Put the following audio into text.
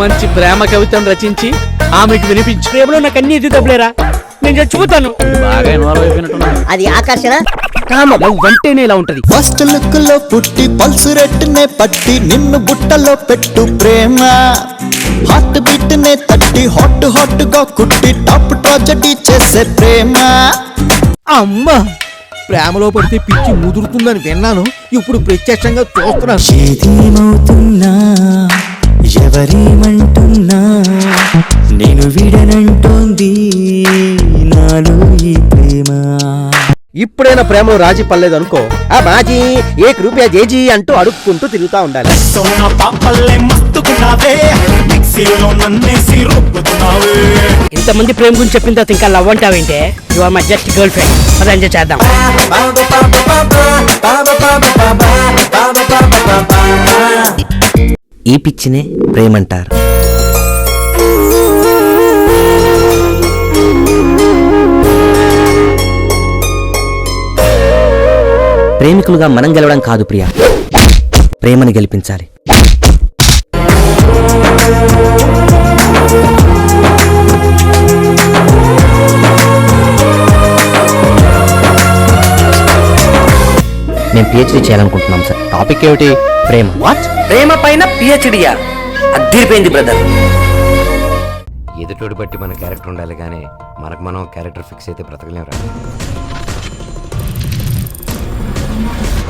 మంచి ప్రేమ కవితను రచించి ఆమెకు వినిపించు. ప్రేమలో నాకు అన్ని ఇది దబ్బలేరా నేను చచ్చిపోతాను బాగా ఇన్వాల్వ్ అయిపోయినట్టున్నాను అది ఆకర్షణ కామం లవ్ అంటేనే ఇలా ఉంటది. ఫస్ట్ లుక్లో పుట్టి పల్సు రెట్టునే పట్టి నిన్ను బుట్టలో పెట్టు ప్రేమ. హార్ట్ బీట్ నే తట్టి హాట్ హాట్గా కుట్టి టాప్ ట్రాజడీ చేసే ప్రేమ. అమ్మా ప్రేమలో పడితే పిచ్చి ముదురుతుందని విన్నాను. ఇప్పుడు ప్రత్యక్షంగా చూస్తున్నాను ఏదేమవుతున్నా? ఎవరేమంటున్నా? నేను విడనంటోంది. నాలో ఈ ప్రేమ. ఇప్పుడైనా ప్రేమలో రాజీ పర్లేదు అనుకో ఆ బాజీ ఏ రూపాయ జేజీ అంటూ అడుక్కుంటూ తిరుగుతా ఉండాలి. ఇంతమంది ప్రేమ గురించి చెప్పిన తర్వాత ఇంకా love అంటావేంటే? You are my just girlfriend అది ఎంజాయ్ చేద్దాం. ఈ పిచ్చినే ప్రేమంటారు. ప్రేమికులుగా మనం గెలవడం కాదు ప్రియా. ప్రేమని గెలిపించాలి. మేము పిహెచ్డీ చేయాలనుకుంటున్నాం సార్. టాపిక్ ఏమిటి? ప్రేమ. వాట్ ప్రేమ పైన పిహెచ్డియా అద్దరిపోయింది బ్రదర్ ఎదుటోడి బట్టి మన క్యారెక్టర్ ఉండాలి కానీ మనకు మనం క్యారెక్టర్ ఫిక్స్ అయితే బ్రతకలేం రా. Thank you.